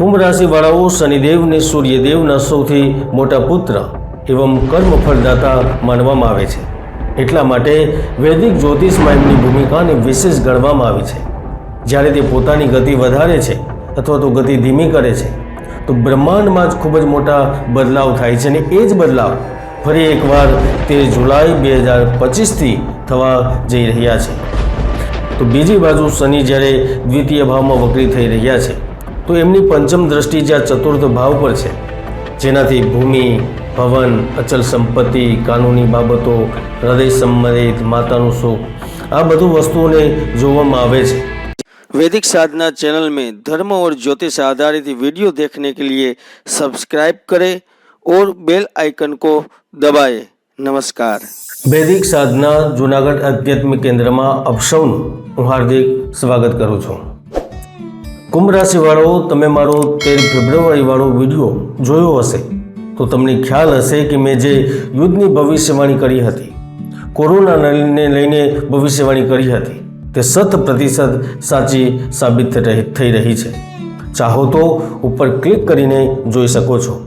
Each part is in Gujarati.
કુંભ રાશિવાળાઓ શનિદેવને સૂર્યદેવના સૌથી મોટા પુત્ર એવં કર્મફળદાતા માનવામાં આવે છે. એટલા માટે વૈદિક જ્યોતિષમાં એમની ભૂમિકાને વિશેષ ગણવામાં આવી છે. જ્યારે તે પોતાની ગતિ વધારે છે અથવા તો ગતિ ધીમી કરે છે, તો બ્રહ્માંડમાં જ ખૂબ જ મોટા બદલાવ થાય છે અને એ જ બદલાવ ફરી એકવાર તે જુલાઈ બે હજાર પચીસથી થવા જઈ રહ્યા છે. તો બીજી બાજુ શનિ જ્યારે દ્વિતીય ભાવમાં વક્રી થઈ રહ્યા છે તો એમની પંચમ દ્રષ્ટિ જ્યાં ચતુર્થ ભાવ પર છે જેનાથી ભૂમિ ભવન અચલ સંપત્તિ કાનૂની બાબતો હૃદય સંબંધિત માતાનું સુખ આ બધું વસ્તુઓને જોવામાં આવે છે वैदिक साधना चैनल में धर्म और ज्योतिष आधारित वीडियो देखने के लिए सब्सक्राइब करें और बेल आइकन को दबाएं नमस्कार વૈદિક સાધના જુનાગઢ આધ્યાત્મિક કેન્દ્રમાં આપ સૌનું હું હાર્દિક સ્વાગત કરું છું કુંભ રાશિવાળો તમે મારો તેર ફેબ્રુઆરી વાળો વીડિયો જોયો હશે, તો તમને ખ્યાલ હશે કે મેં જે યુદ્ધની ભવિષ્યવાણી કરી હતી, કોરોનાને લઈને ભવિષ્યવાણી કરી હતી, તે શત પ્રતિશત સાચી સાબિત થઈ રહી છે. ચાહો તો ઉપર ક્લિક કરીને જોઈ શકો છો.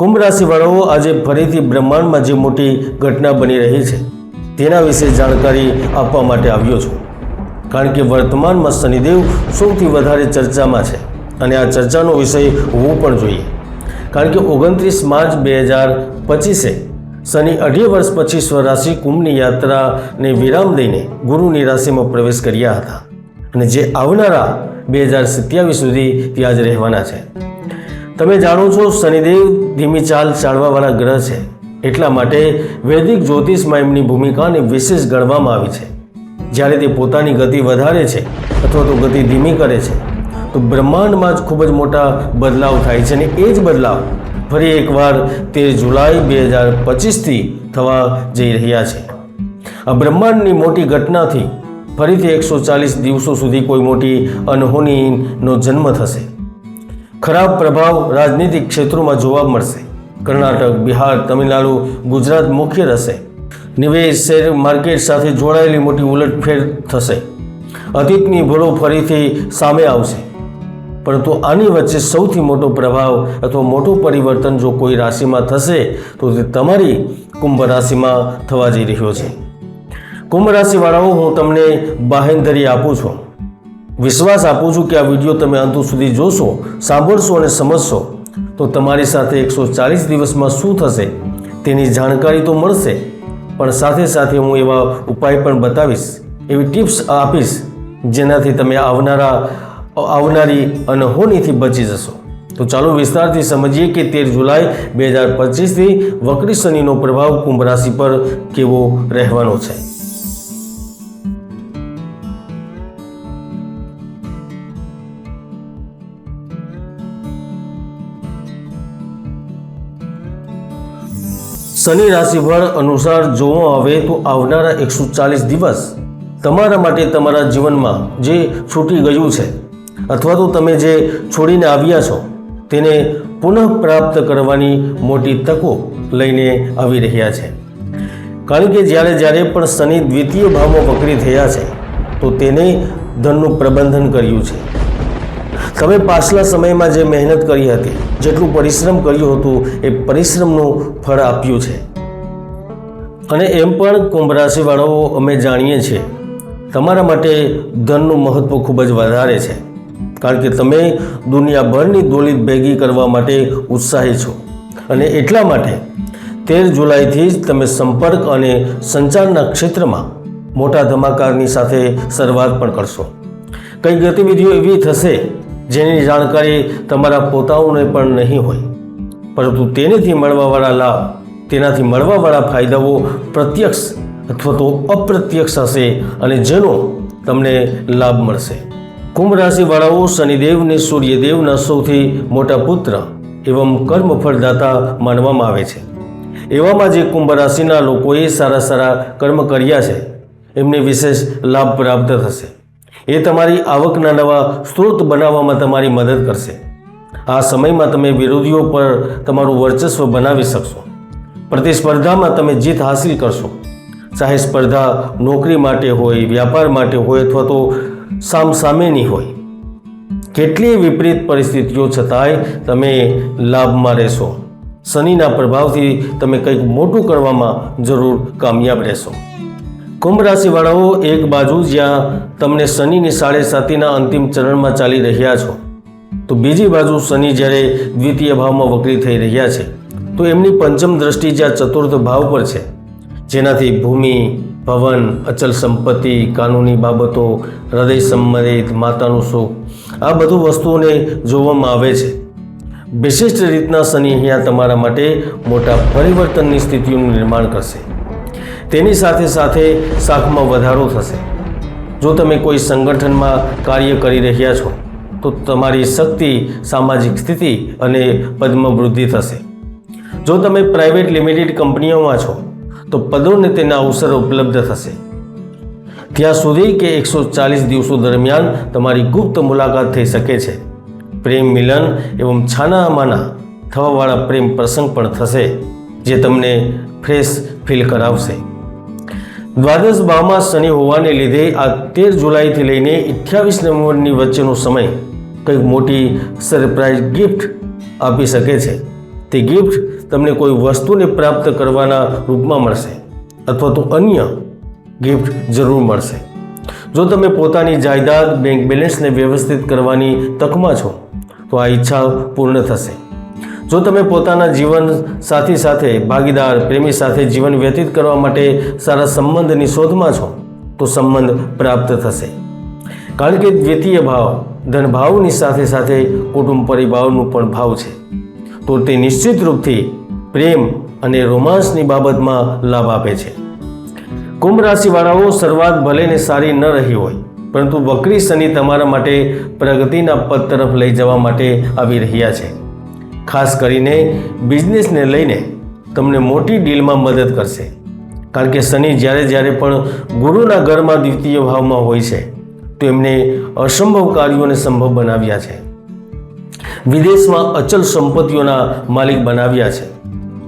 કુંભ રાશિવાળાઓ આજે ફરીથી બ્રહ્માંડમાં જે મોટી ઘટના બની રહી છે, તેના વિશે જાણકારી આપવા માટે આવ્યો છું. કારણ કે વર્તમાનમાં શનિદેવ સૌથી વધારે ચર્ચામાં છે અને આ ચર્ચાનો વિષય હોવો પણ જોઈએ. કારણ કે ઓગણત્રીસ માર્ચ બે હજાર પચીસે શનિ અઢી વર્ષ પછી સ્વરાશિ કુંભની યાત્રાને વિરામ દઈને ગુરુની રાશિમાં પ્રવેશ કર્યા હતા અને જે આવનારા બે હજાર સત્યાવીસ સુધી ત્યાં જ રહેવાના છે. તમે જાણો છો શનિદેવ ધીમી ચાલ ચાલવાવાળા ગ્રહ છે. એટલા માટે વૈદિક જ્યોતિષમાં એમની ભૂમિકાને વિશેષ ગણવામાં આવી છે. જ્યારે તે પોતાની ગતિ વધારે છે અથવા તો ગતિ ધીમી કરે છે, તો બ્રહ્માંડમાં જ ખૂબ જ મોટા બદલાવ થાય છે અને એ જ બદલાવ ફરી એકવાર તેર જુલાઈ બે હજાર પચીસથી થવા જઈ રહ્યા છે. આ બ્રહ્માંડની મોટી ઘટનાથી ફરીથી એકસો ચાલીસ દિવસો સુધી કોઈ મોટી અનહોનીનો જન્મ થશે. ખરાબ પ્રભાવ રાજનીતિક ક્ષેત્રોમાં જોવા મળશે. કર્ણાટક, બિહાર, તમિલનાડુ, ગુજરાત મુખ્ય રહેશે. નિવેશ શેર માર્કેટ સાથે જોડાયેલી મોટી ઉલટફેર થશે. અતીતની ભૂલો ફરીથી સામે આવશે. પરંતુ આની વચ્ચે સૌથી મોટો પ્રભાવ અથવા મોટું પરિવર્તન જો કોઈ રાશિમાં થશે, તો તે તમારી કુંભ રાશિમાં થવા જઈ રહ્યો છે. કુંભ રાશિવાળાઓ, હું તમને બાહેંધરી આપું છું. વિશ્વાસ આપું છું કે આ વીડિયો તમે અંત સુધી જોશો, સાંભળશો અને સમજશો. તો તમારી સાથે એકસો ચાલીસ દિવસમાં શું થશે, તેની જાણકારી તો મળશે. પણ સાથે સાથે હું એવા ઉપાય પણ બતાવીશ, એવી ટિપ્સ આપીશ, જેનાથી તમે આવનારા, આવનારી અનહોનીથી બચી જશો. તો ચાલો વિસ્તારથી સમજીએ કે તેર જુલાઈ બે હજાર પચીસથી વક્રી શનિનો પ્રભાવ કુંભ રાશિ પર કેવો રહેવાનો છે. શનિ રાશિફળ અનુસાર જોવા આવે તો આવનારા એકસો ચાલીસ દિવસ તમારા માટે તમારા જીવનમાં જે છૂટી ગયું છે, અથવા તો તમે જે છોડીને આવ્યા છો, તેને પુનઃ પ્રાપ્ત કરવાની મોટી તકો લઈને આવી રહ્યા છે. કારણ કે જ્યારે જ્યારે પણ શનિ દ્વિતીય ભાવમાં વકરી થયા છે, તો તેને ધનનું પ્રબંધન કર્યું છે. તમે પાછલા સમયમાં જે મહેનત કરી હતી, જેટલું પરિશ્રમ કર્યું હતું, એ પરિશ્રમનું ફળ આપ્યું છે. અને એમ પણ કુંભ રાશિવાળાઓ અમે જાણીએ છીએ, તમારા માટે ધનનું મહત્ત્વ ખૂબ જ વધારે છે, કારણ કે તમે દુનિયાભરની દોલિત ભેગી કરવા માટે ઉત્સાહી છો. અને એટલા માટે તેર જુલાઈથી જ તમે સંપર્ક અને સંચારના ક્ષેત્રમાં મોટા ધમાકારની સાથે શરૂઆત પણ કરશો. કઈ ગતિવિધિઓ એવી થશે જેની જાણકારી તમારા પોતાઓને પણ નહીં હોય. પરંતુ તેનેથી મળવાવાળા લાભ, તેનાથી મળવાવાળા ફાયદાઓ પ્રત્યક્ષ અથવા તો અપ્રત્યક્ષ હશે અને જેનો તમને લાભ મળશે. કુંભ રાશિવાળાઓ શનિદેવને સૂર્યદેવના સૌથી મોટા પુત્ર એવમ કર્મફળદાતા માનવામાં આવે છે. એવામાં જે કુંભ રાશિના લોકોએ સારા સારા કર્મ કર્યા છે, એમને વિશેષ લાભ પ્રાપ્ત થશે. એ તમારી આવકના નવા સ્ત્રોત બનાવવામાં તમારી મદદ કરશે. આ સમયમાં તમે વિરોધીઓ પર તમારું વર્ચસ્વ બનાવી શકશો. પ્રતિસ્પર્ધામાં તમે જીત હાંસિલ કરશો. ચાહે સ્પર્ધા નોકરી માટે હોય, વ્યાપાર માટે હોય અથવા તો સામ સામેની હોય. કેટલીય વિપરીત પરિસ્થિતિઓ છતાંય તમે લાભમાં રહેશો. શનિના પ્રભાવથી તમે કંઈક મોટું કરવામાં જરૂર કામયાબ રહેશો. કુંભ રાશિવાળાઓ એક બાજુ જ્યાં તમને શનિની સાડે સાતીના અંતિમ ચરણમાં ચાલી રહ્યા છો. તો બીજી બાજુ શનિ જ્યારે દ્વિતીય ભાવમાં વક્રી થઈ રહ્યા છે, તો એમની પંચમ દ્રષ્ટિ જ્યાં ચતુર્થ ભાવ પર છે. જેનાથી ભૂમિ, ભવન, અચલ સંપત્તિ, કાનૂની બાબતો, હૃદય સંબંધિત, માતાનું સુખ, આ બધું વસ્તુઓને જોવામાં આવે છે. વિશિષ્ટ રીતના શનિ અહીંયા તમારા માટે મોટા પરિવર્તનની સ્થિતિઓનું નિર્માણ કરશે. તેની સાથે સાથે શાખમાં વધારો થશે. જો તમે કોઈ સંગઠનમાં કાર્ય કરી રહ્યા છો, તો તમારી શક્તિ, સામાજિક સ્થિતિ અને પદ્મવૃદ્ધિ વૃદ્ધિ થશે. જો તમે પ્રાઇવેટ લિમિટેડ કંપનીઓમાં છો, તો પદોન્નતિના અવસર ઉપલબ્ધ થશે. ત્યાં સુધી કે એકસો ચાલીસ દિવસો દરમિયાન તમારી ગુપ્ત મુલાકાત થઈ શકે છે. પ્રેમ મિલન એવં છાનામાના થવાવાળા પ્રેમ પ્રસંગ પણ થશે, જે તમને ફ્રેશ ફીલ કરાવશે. દ્વાદશ ભાવમાં શનિ હોવાને લીધે આ તેર જુલાઈથી લઈને અઠ્યાવીસ નવેમ્બરની વચ્ચેનો સમય કંઈક મોટી સરપ્રાઇઝ ગિફ્ટ આપી શકે છે. તે ગિફ્ટ તમને કોઈ વસ્તુને પ્રાપ્ત કરવાના રૂપમાં મળશે અથવા તો અન્ય ગિફ્ટ જરૂર મળશે. જો તમે પોતાની જાયદાદ, બેંક બેલેન્સને વ્યવસ્થિત કરવાની તકમાં છો, તો આ ઈચ્છા પૂર્ણ થશે. જો તમે પોતાના જીવન સાથી સાથે, ભાગીદાર, પ્રેમી સાથે જીવન વ્યતીત કરવા માટે સારા સંબંધની શોધમાં છો, તો સંબંધ પ્રાપ્ત થશે. કારણ કે દ્વિતીય ભાવ ધનભાવની સાથે સાથે કુટુંબ પરિભાવનું પણ ભાવ છે. તો તે નિશ્ચિત રૂપથી પ્રેમ અને રોમાન્સની બાબતમાં લાભ આપે છે. કુંભ રાશિવાળાઓ શરૂઆત ભલે ને સારી ન રહી હોય, પરંતુ વક્રી શનિ તમારા માટે પ્રગતિના પદ તરફ લઈ જવા માટે આવી રહ્યા છે. ખાસ કરીને બિઝનેસને લઈને તમને મોટી ડીલમાં મદદ કરશે. કારણ કે શનિ જ્યારે જ્યારે પણ ગુરુના ઘરમાં દ્વિતીય ભાવમાં હોય છે, તો એમને અસંભવ કાર્યોને સંભવ બનાવ્યા છે. વિદેશમાં અચલ સંપત્તિઓના માલિક બનાવ્યા છે.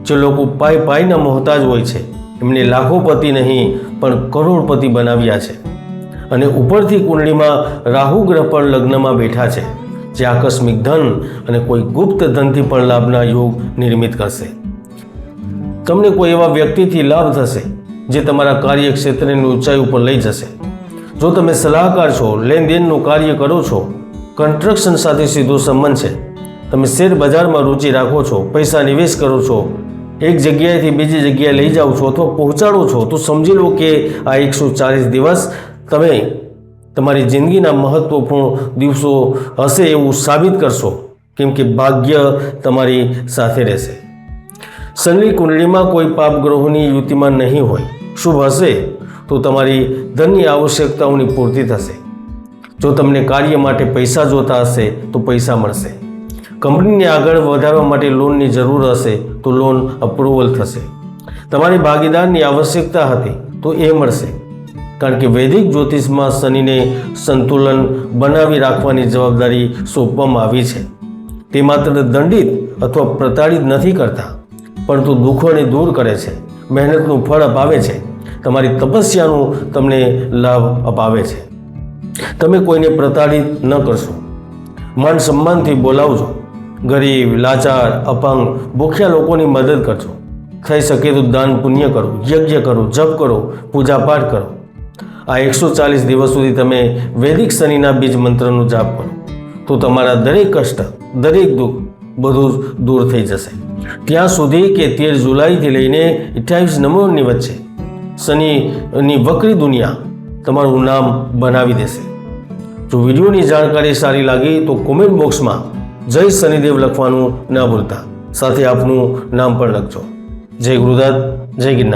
જે લોકો પાય પાયના મોહતાજ હોય છે, એમને લાખોપતિ નહીં, પણ કરોડપતિ બનાવ્યા છે. અને ઉપરથી કુંડળીમાં રાહુ ગ્રહ પણ લગ્નમાં બેઠા છે. જે આકસ્મિક ધન અને કોઈ ગુપ્ત ધનથી પણ લાભના યોગ નિર્મિત કરશે. તમને કોઈ એવા વ્યક્તિથી લાભ થશે જે તમારા કાર્યક્ષેત્રની ઊંચાઈ ઉપર લઈ જશે. જો તમે સલાહકાર છો, લેનદેનનું કાર્ય કરો છો, કન્સ્ટ્રક્શન સાથે સીધો સંબંધ છે, તમે શેર બજારમાં રુચિ રાખો છો, પૈસા નિવેશ કરો છો, એક જગ્યાએથી બીજી જગ્યાએ લઈ જાઓ છો અથવા પહોંચાડો છો, તો સમજી લો કે આ એકસો ચાલીસ દિવસ તમે તમારી જિંદગીના મહત્વપૂર્ણ દિવસો હશે એવું સાબિત કરશો, કેમ કે ભાગ્ય તમારી સાથે રહેશે. શનિ કુંડળીમાં કોઈ પાપ ગ્રહોની યુતિમાં નહીં હોય, શુભ હશે, તો તમારી ધનની આવશ્યકતાઓની પૂર્તિ થશે. જો તમને કાર્ય માટે પૈસા જોતા હશે, તો પૈસા મળશે. કંપનીને આગળ વધારવા માટે લોનની જરૂર હશે, તો લોન અપ્રુવલ થશે. તમારી ભાગીદારની આવશ્યકતા હતી, તો એ મળશે. કારણ કે વૈદિક જ્યોતિષમાં શનિને સંતુલન બનાવી રાખવાની જવાબદારી સોંપવામાં આવી છે. તે માત્ર દંડિત અથવા પ્રતાડિત નથી કરતા, પરંતુ દુઃખોને દૂર કરે છે. મહેનતનું ફળ અપાવે છે. તમારી તપસ્યાનું તમને લાભ અપાવે છે. તમે કોઈને પ્રતાડિત ન કરશો. માન સન્માનથી બોલાવજો. ગરીબ, લાચાર, અપંગ, ભૂખ્યા લોકોની મદદ કરજો. થઈ શકે તો દાન પુણ્ય કરો, યજ્ઞ કરો, જપ કરો પૂજા પાઠ કરો. આ એકસો ચાલીસ દિવસ સુધી તમે વૈદિક શનિના બીજ મંત્રનો જાપ કરો. તો તમારા દરેક કષ્ટ, દરેક દુઃખ બધું દૂર થઈ જશે. ત્યાં સુધી કે તેર જુલાઈથી લઈને અઠ્યાવીસ નવેમ્બરની વચ્ચે શનિની વક્રી દુનિયા તમારું નામ બનાવી દેશે. જો વિડીયોની જાણકારી સારી લાગી તો કોમેન્ટ બોક્સમાં જય શનિદેવ લખવાનું ન ભૂલતા. સાથે આપનું નામ પણ લખજો. જય ગુરુદત્ત, જય ગિરનાર.